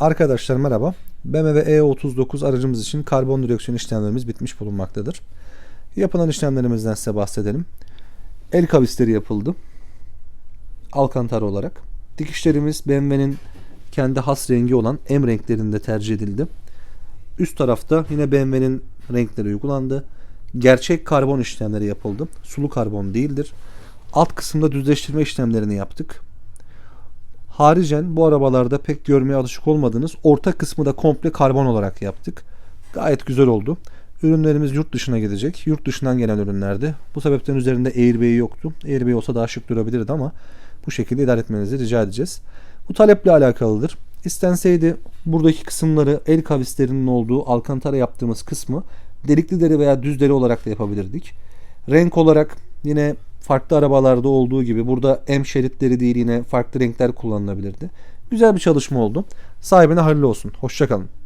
Arkadaşlar merhaba. BMW E39 aracımız için karbon direksiyon işlemlerimiz bitmiş bulunmaktadır. Yapılan işlemlerimizden size bahsedelim. El kavisleri yapıldı. Alcantara olarak. Dikişlerimiz BMW'nin kendi has rengi olan M renklerinde tercih edildi. Üst tarafta yine BMW'nin renkleri uygulandı. Gerçek karbon işlemleri yapıldı. Sulu karbon değildir. Alt kısımda düzleştirme işlemlerini yaptık. Haricen bu arabalarda pek görmeye alışık olmadığınız orta kısmı da komple karbon olarak yaptık. Gayet güzel oldu. Ürünlerimiz yurt dışına gidecek. Yurt dışından gelen ürünlerdi. Bu sebepten üzerinde airbag yoktu. Airbag olsa daha şık durabilirdi ama bu şekilde idare etmenizi rica edeceğiz. Bu taleple alakalıdır. İstenseydi buradaki kısımları el kavislerinin olduğu alkantara yaptığımız kısmı delikli deri veya düz deri olarak da yapabilirdik. Renk olarak yine farklı arabalarda olduğu gibi burada M şeritleri değil yine farklı renkler kullanılabilirdi. Güzel bir çalışma oldu. Sahibine hayırlı olsun. Hoşçakalın.